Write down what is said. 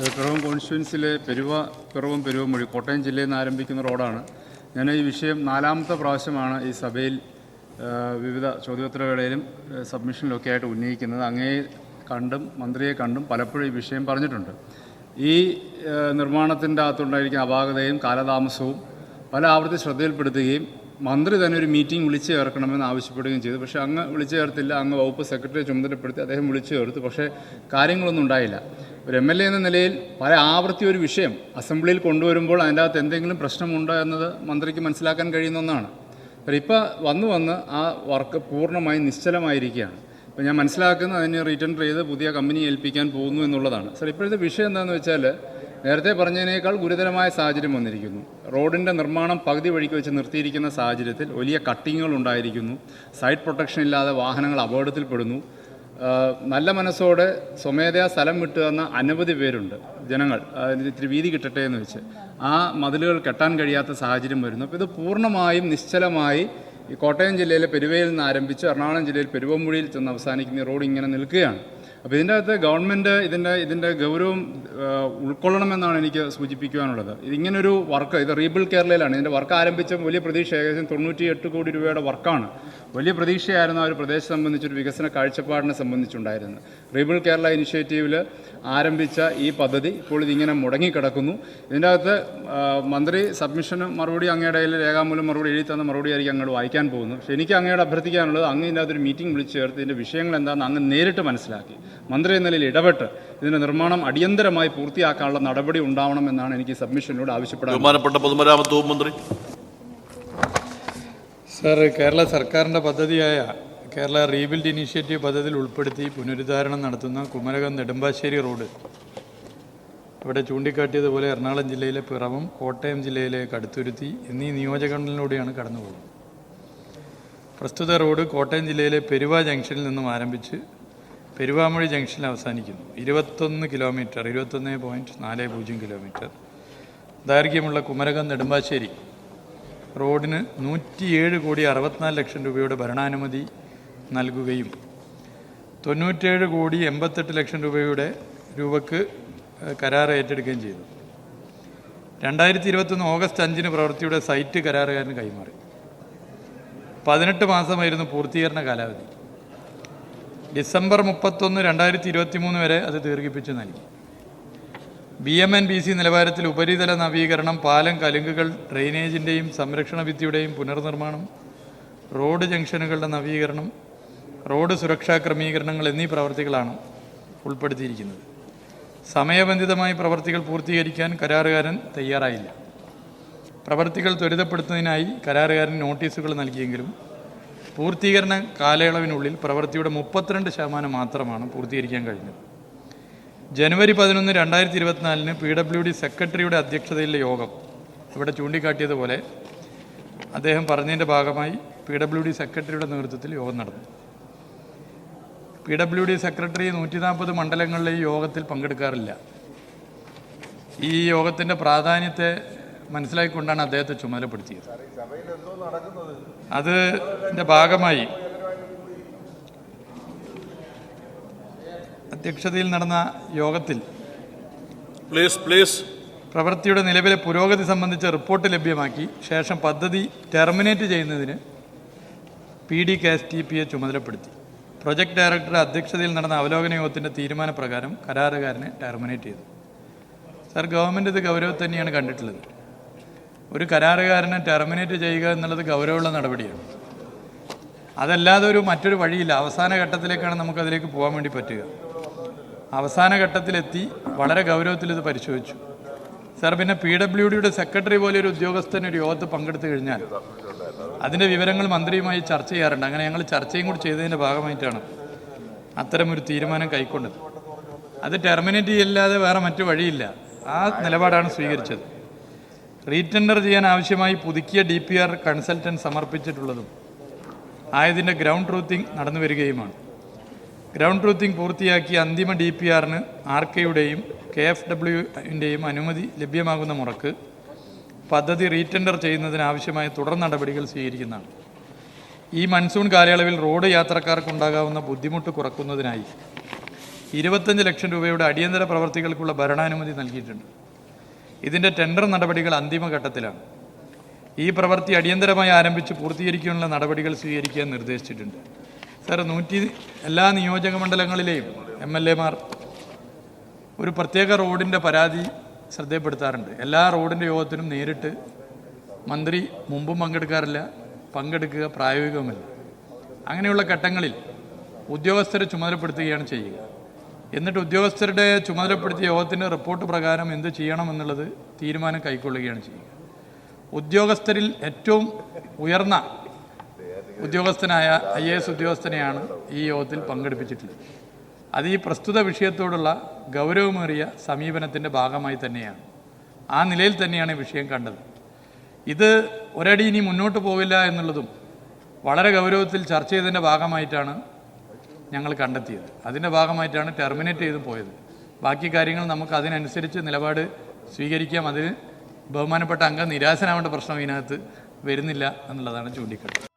പിറവം കോൺസ്റ്റിറ്റ്യുവൻസിലെ പെരുവ പെരുവും പെരുവമൊഴി കോട്ടയം ജില്ലയിൽ നിന്ന് ആരംഭിക്കുന്ന റോഡാണ്. ഞാൻ ഈ വിഷയം നാലാമത്തെ പ്രാവശ്യമാണ് ഈ സഭയിൽ വിവിധ ചോദ്യോത്തരവേളയിലും സബ്മിഷനിലൊക്കെ ആയിട്ട് ഉന്നയിക്കുന്നത്. അങ്ങേ കണ്ടും മന്ത്രിയെ കണ്ടും പലപ്പോഴും ഈ വിഷയം പറഞ്ഞിട്ടുണ്ട്. ഈ നിർമ്മാണത്തിന്റെ അകത്തുണ്ടായിരിക്കുന്ന അപാകതയും കാലതാമസവും പല ആവർത്തി ശ്രദ്ധയിൽപ്പെടുത്തുകയും മന്ത്രി തന്നെ ഒരു മീറ്റിംഗ് വിളിച്ചു ചേർക്കണമെന്ന് ആവശ്യപ്പെടുകയും ചെയ്തു. പക്ഷേ അങ്ങ് വിളിച്ചു ചേർത്തില്ല. അങ്ങ് വകുപ്പ് സെക്രട്ടറിയെ ചുമതലപ്പെടുത്തി അദ്ദേഹം വിളിച്ചു ചേർത്തു. പക്ഷേ കാര്യങ്ങളൊന്നും ഉണ്ടായില്ല. ഒരു എം എൽ എ എന്ന നിലയിൽ പല ആവർത്തി ഒരു വിഷയം അസംബ്ലിയിൽ കൊണ്ടുവരുമ്പോൾ അതിന്റെ അകത്ത് എന്തെങ്കിലും പ്രശ്നമുണ്ടോ എന്നത് മന്ത്രിക്ക് മനസ്സിലാക്കാൻ കഴിയുന്ന ഒന്നാണ്. അപ്പോൾ ഇപ്പോൾ വന്നു വന്ന് ആ വർക്ക് പൂർണമായി നിശ്ചലമായിരിക്കുകയാണ്. അപ്പോൾ ഞാൻ മനസ്സിലാക്കുന്നത് അതിനെ റീറ്റേൺ ചെയ്ത് പുതിയ കമ്പനി ഏൽപ്പിക്കാൻ പോകുന്നു എന്നുള്ളതാണ്. സാർ ഇപ്പോഴത്തെ വിഷയം എന്താണെന്ന് വെച്ചാൽ നേരത്തെ പറഞ്ഞതിനേക്കാൾ ഗുരുതരമായ സാഹചര്യം വന്നിരിക്കുന്നു. റോഡിന്റെ നിർമ്മാണം പകുതി വഴിക്ക് വെച്ച് നിർത്തിയിരിക്കുന്ന സാഹചര്യത്തിൽ വലിയ കട്ടിങ്ങുകൾ ഉണ്ടായിരിക്കുന്നു. സൈഡ് പ്രൊട്ടക്ഷൻ ഇല്ലാതെ വാഹനങ്ങൾ അപകടത്തിൽപ്പെടുന്നു. നല്ല മനസ്സോടെ സ്വമേധയാ സ്ഥലം വിട്ടു തന്ന അനവധി പേരുണ്ട് ജനങ്ങൾ. ഇത്തിരി വീതി കിട്ടട്ടെ എന്ന് വെച്ച്. ആ മതിലുകൾ കെട്ടാൻ കഴിയാത്ത സാഹചര്യം വരുന്നു. അപ്പോൾ ഇത് പൂർണമായും നിശ്ചലമായി ഈ കോട്ടയം ജില്ലയിലെ പെരുവയിൽ നിന്ന് ആരംഭിച്ച് എറണാകുളം ജില്ലയിൽ പെരുവമ്പുഴിയിൽ ചെന്ന് അവസാനിക്കുന്ന റോഡ് ഇങ്ങനെ നിൽക്കുകയാണ്. അപ്പോൾ ഇതിന്റെ അകത്ത് ഗവൺമെന്റ് ഇതിന്റെ ഇതിന്റെ ഗൗരവം ഉൾക്കൊള്ളണമെന്നാണ് എനിക്ക് സൂചിപ്പിക്കുവാനുള്ളത്. ഇതിങ്ങനൊരു വർക്ക് ഇത് റീബിൾ കേരളയിലാണ്. ഇതിന്റെ വർക്ക് ആരംഭിച്ച വലിയ പ്രതീക്ഷ ഏകദേശം തൊണ്ണൂറ്റി എട്ട് കോടി രൂപയുടെ വർക്കാണ്. വലിയ പ്രതീക്ഷയായിരുന്നു ആ ഒരു പ്രദേശം സംബന്ധിച്ചൊരു വികസന കാഴ്ചപ്പാടിനെ സംബന്ധിച്ചുണ്ടായിരുന്നത്. റീബിൾ കേരള ഇനിഷ്യേറ്റീവിൽ ആരംഭിച്ച ഈ പദ്ധതി ഇപ്പോൾ ഇതിങ്ങനെ മുടങ്ങിക്കിടക്കുന്നു. ഇതിന്റെ അകത്ത് മന്ത്രി സബ്മിഷന് മറുപടി അങ്ങയുടെ കയ്യിൽ രേഖാമൂലം മറുപടി എഴുതി തന്ന മറുപടി ആയിരിക്കും അങ്ങോട്ട് വായിക്കാൻ പോകുന്നു പക്ഷേ എനിക്ക് അങ്ങയോട് അഭ്യർത്ഥിക്കാനുള്ളത് അങ്ങ് ഇതിന്റെ അകത്തൊരു മീറ്റിംഗ് വിളിച്ച് ചേർത്ത് ഇതിന്റെ വിഷയങ്ങൾ എന്താണെന്ന് അങ്ങ് നേരിട്ട് മനസ്സിലാക്കി. മന്ത്രി എന്ന നിലയിൽ ഇടപെട്ട് ഇതിന്റെ നിർമ്മാണം അടിയന്തരമായി പൂർത്തിയാക്കാനുള്ള നടപടി ഉണ്ടാവണമെന്നാണ് എനിക്ക് സബ്മിഷനിലൂടെ ആവശ്യപ്പെടാൻ ബഹുമാനപ്പെട്ട പൊതുമരാമത്ത് മന്ത്രി. സാർ കേരള സർക്കാരിന്റെ പദ്ധതിയായ കേരള റീബിൽഡ് ഇനീഷ്യേറ്റീവ് പദ്ധതിയിൽ ഉൾപ്പെടുത്തി പുനരുദ്ധാരണം നടത്തുന്ന കുമരകം നെടുമ്പാശ്ശേരി റോഡ്. ഇവിടെ ചൂണ്ടിക്കാട്ടിയതുപോലെ എറണാകുളം ജില്ലയിലെ പിറവം കോട്ടയം ജില്ലയിലെ കടുത്തുരുത്തി എന്നീ നിയോജകങ്ങളിലൂടെയാണ് കടന്നുപോകുന്നത്. പ്രസ്തുത റോഡ് കോട്ടയം ജില്ലയിലെ പെരുവ ജംഗ്ഷനിൽ നിന്നും ആരംഭിച്ച് പെരുവാമൊഴി ജംഗ്ഷനിൽ അവസാനിക്കുന്നു. ഇരുപത്തൊന്ന് കിലോമീറ്റർ ഇരുപത്തൊന്ന് പോയിന്റ് നാല് പൂജ്യം കിലോമീറ്റർ. ദൈർഘ്യമുള്ള കുമരകം നെടുമ്പാശ്ശേരി റോഡിന് നൂറ്റിയേഴ് കോടി അറുപത്തിനാല് ലക്ഷം രൂപയുടെ ഭരണാനുമതി നൽകുകയും തൊണ്ണൂറ്റേഴ് കോടി എൺപത്തെട്ട് ലക്ഷം രൂപയുടെ രൂപക്ക് കരാർ ഏറ്റെടുക്കുകയും ചെയ്തു. രണ്ടായിരത്തി ഇരുപത്തൊന്ന് ഓഗസ്റ്റ് അഞ്ചിന് പ്രവൃത്തിയുടെ സൈറ്റ് കരാറുകാരന് കൈമാറി. പതിനെട്ട് മാസമായിരുന്നു പൂർത്തീകരണ കാലാവധി. ഡിസംബർ മുപ്പത്തൊന്ന് രണ്ടായിരത്തി ഇരുപത്തി മൂന്ന് വരെ അത് ദീർഘിപ്പിച്ച് നൽകി. B M and B C നിലവാരത്തിൽ ഉപരിതല നവീകരണം പാലം കലുങ്കുകൾ ഡ്രെയിനേജിന്റെയും സംരക്ഷണ ഭിത്തിയുടെയും പുനർനിർമ്മാണം റോഡ് ജംഗ്ഷനുകളുടെ നവീകരണം റോഡ് സുരക്ഷാ ക്രമീകരണങ്ങൾ എന്നീ പ്രവർത്തികളാണ് ഉൾപ്പെടുത്തിയിരിക്കുന്നത്. സമയബന്ധിതമായി പ്രവർത്തികൾ പൂർത്തീകരിക്കാൻ കരാറുകാരൻ തയ്യാറായില്ല. പ്രവർത്തികൾ ത്വരിതപ്പെടുത്തുന്നതിനായി കരാറുകാരൻ നോട്ടീസുകൾ നൽകിയെങ്കിലും പൂർത്തീകരണ കാലയളവിനുള്ളിൽ പ്രവൃത്തിയുടെ മുപ്പത്തിരണ്ട് ശതമാനം മാത്രമാണ് പൂർത്തീകരിക്കാൻ കഴിഞ്ഞത്. ജനുവരി പതിനൊന്ന് രണ്ടായിരത്തി ഇരുപത്തിനാലിന് പി ഡബ്ല്യു ഡി സെക്രട്ടറിയുടെ അധ്യക്ഷതയിലെ യോഗം ഇവിടെ ചൂണ്ടിക്കാട്ടിയതുപോലെ അദ്ദേഹം പറഞ്ഞതിന്റെ ഭാഗമായി പി ഡബ്ല്യു ഡി സെക്രട്ടറിയുടെ നേതൃത്വത്തിൽ യോഗം നടന്നു. പി ഡബ്ല്യു ഡി സെക്രട്ടറി നൂറ്റി നാൽപ്പത് മണ്ഡലങ്ങളിലെ ഈ യോഗത്തിൽ പങ്കെടുക്കാറില്ല. ഈ യോഗത്തിന്റെ പ്രാധാന്യത്തെ മനസ്സിലാക്കിക്കൊണ്ടാണ് അദ്ദേഹത്തെ ചുമതലപ്പെടുത്തിയത്. അത് ന്റെ ഭാഗമായി അധ്യക്ഷതയിൽ നടന്ന യോഗത്തിൽ പ്ലീസ് പ്ലീസ് പ്രവൃത്തിയുടെ നിലവിലെ പുരോഗതി സംബന്ധിച്ച റിപ്പോർട്ട് ലഭ്യമാക്കി. ശേഷം പദ്ധതി ടെർമിനേറ്റ് ചെയ്യുന്നതിന് P D K S T പിയെ ചുമതലപ്പെടുത്തി. പ്രൊജക്ട് ഡയറക്ടറുടെ അധ്യക്ഷതയിൽ നടന്ന അവലോകന യോഗത്തിന്റെ തീരുമാനപ്രകാരം കരാറുകാരനെ ടെർമിനേറ്റ് ചെയ്തു. സർ ഗവൺമെന്റ് ഇത് ഗൗരവത്തിൽ തന്നെയാണ് കണ്ടിട്ടുള്ളത്. ഒരു കരാറുകാരനെ ടെർമിനേറ്റ് ചെയ്യുക എന്നുള്ളത് ഗൗരവമുള്ള നടപടിയാണ്. അതല്ലാതെ ഒരു മറ്റൊരു വഴിയില്ല. അവസാന ഘട്ടത്തിലേക്കാണ് നമുക്കതിലേക്ക് പോകാൻ വേണ്ടി പറ്റുക. അവസാന ഘട്ടത്തിലെത്തി വളരെ ഗൗരവത്തിൽ ഇത് പരിശോധിച്ചു. സാർ പിന്നെ പി ഡബ്ല്യു ഡിയുടെ സെക്രട്ടറി പോലെ ഒരു ഉദ്യോഗസ്ഥൻ ഒരു യോഗത്ത് പങ്കെടുത്തു കഴിഞ്ഞാൽ അതിന്റെ വിവരങ്ങൾ മന്ത്രിയുമായി ചർച്ച ചെയ്യാറുണ്ട്. അങ്ങനെ ഞങ്ങൾ ചർച്ചയും കൂടി ചെയ്തതിന്റെ ഭാഗമായിട്ടാണ് അത്തരമൊരു തീരുമാനം കൈക്കൊണ്ടത്. അത് ടെർമിനേറ്റ് ചെയ്യല്ലാതെ വേറെ മറ്റു വഴിയില്ല. ആ നിലപാടാണ് സ്വീകരിച്ചത്. റീടെൻഡർ ചെയ്യാൻ ആവശ്യമായി പുതുക്കിയ ഡി പി ആർ കൺസൾട്ടന്റ് സമർപ്പിച്ചിട്ടുള്ളതും ആയതിന്റെ ഗ്രൗണ്ട് ട്രൂത്തിങ് നടന്നു വരികയുമാണ്. ഗ്രൗണ്ട് ട്രൂത്തിങ് പൂർത്തിയാക്കി അന്തിമ ഡി പി ആറിന് ആർ കെയുടെയും കെ എഫ് ഡബ്ല്യുവിന്റെയും അനുമതി ലഭ്യമാകുന്ന മുറക്ക് പദ്ധതി റീറ്റെൻഡർ ചെയ്യുന്നതിനാവശ്യമായ തുടർ നടപടികൾ സ്വീകരിക്കുന്നതാണ്. ഈ മൺസൂൺ കാലയളവിൽ റോഡ് യാത്രക്കാർക്കുണ്ടാകാവുന്ന ബുദ്ധിമുട്ട് കുറക്കുന്നതിനായി ഇരുപത്തഞ്ച് ലക്ഷം രൂപയുടെ അടിയന്തര പ്രവർത്തികൾക്കുള്ള ഭരണാനുമതി നൽകിയിട്ടുണ്ട്. ഇതിന്റെ ടെൻഡർ നടപടികൾ അന്തിമഘട്ടത്തിലാണ്. ഈ പ്രവൃത്തി അടിയന്തരമായി ആരംഭിച്ച് പൂർത്തീകരിക്കാനുള്ള നടപടികൾ സ്വീകരിക്കാൻ നിർദ്ദേശിച്ചിട്ടുണ്ട്. സാർ നൂറ്റി എല്ലാ നിയോജക മണ്ഡലങ്ങളിലെയും എം എൽ എമാർ ഒരു പ്രത്യേക റോഡിന്റെ പരാതി ശ്രദ്ധയപ്പെടുത്താറുണ്ട്. എല്ലാ റോഡിന്റെ യോഗത്തിനും നേരിട്ട് മന്ത്രി മുമ്പും പങ്കെടുക്കാറില്ല പങ്കെടുക്കുക പ്രായോഗികമല്ല അങ്ങനെയുള്ള ഘട്ടങ്ങളിൽ ഉദ്യോഗസ്ഥരെ ചുമതലപ്പെടുത്തുകയാണ് ചെയ്യുക. എന്നിട്ട് ഉദ്യോഗസ്ഥരുടെ ചുമതലപ്പെടുത്തിയ യോഗത്തിന്റെ റിപ്പോർട്ട് പ്രകാരം എന്ത് ചെയ്യണമെന്നുള്ളത് തീരുമാനം കൈക്കൊള്ളുകയാണ് ചെയ്യുക. ഉദ്യോഗസ്ഥരിൽ ഏറ്റവും ഉയർന്ന ഉദ്യോഗസ്ഥനായ ഐ ഉദ്യോഗസ്ഥനെയാണ് ഈ യോഗത്തിൽ പങ്കെടുപ്പിച്ചിട്ടുള്ളത്. അത് ഈ പ്രസ്തുത വിഷയത്തോടുള്ള ഗൗരവമേറിയ സമീപനത്തിന്റെ ഭാഗമായി തന്നെയാണ്. ആ നിലയിൽ തന്നെയാണ് വിഷയം കണ്ടത്. ഇത് ഒരടി ഇനി മുന്നോട്ട് പോവില്ല എന്നുള്ളതും വളരെ ഗൗരവത്തിൽ ചർച്ച ചെയ്തതിന്റെ ഭാഗമായിട്ടാണ് ഞങ്ങൾ കണ്ടെത്തിയത്. അതിന്റെ ഭാഗമായിട്ടാണ് ടെർമിനേറ്റ് ചെയ്ത് പോയത്. ബാക്കി കാര്യങ്ങൾ നമുക്ക് അതിനനുസരിച്ച് നിലപാട് സ്വീകരിക്കാം. അതിന് ബഹുമാനപ്പെട്ട അംഗം നിരാശനാവേണ്ട പ്രശ്നം ഇതിനകത്ത് വരുന്നില്ല എന്നുള്ളതാണ് ചൂണ്ടിക്കാട്ടുന്നത്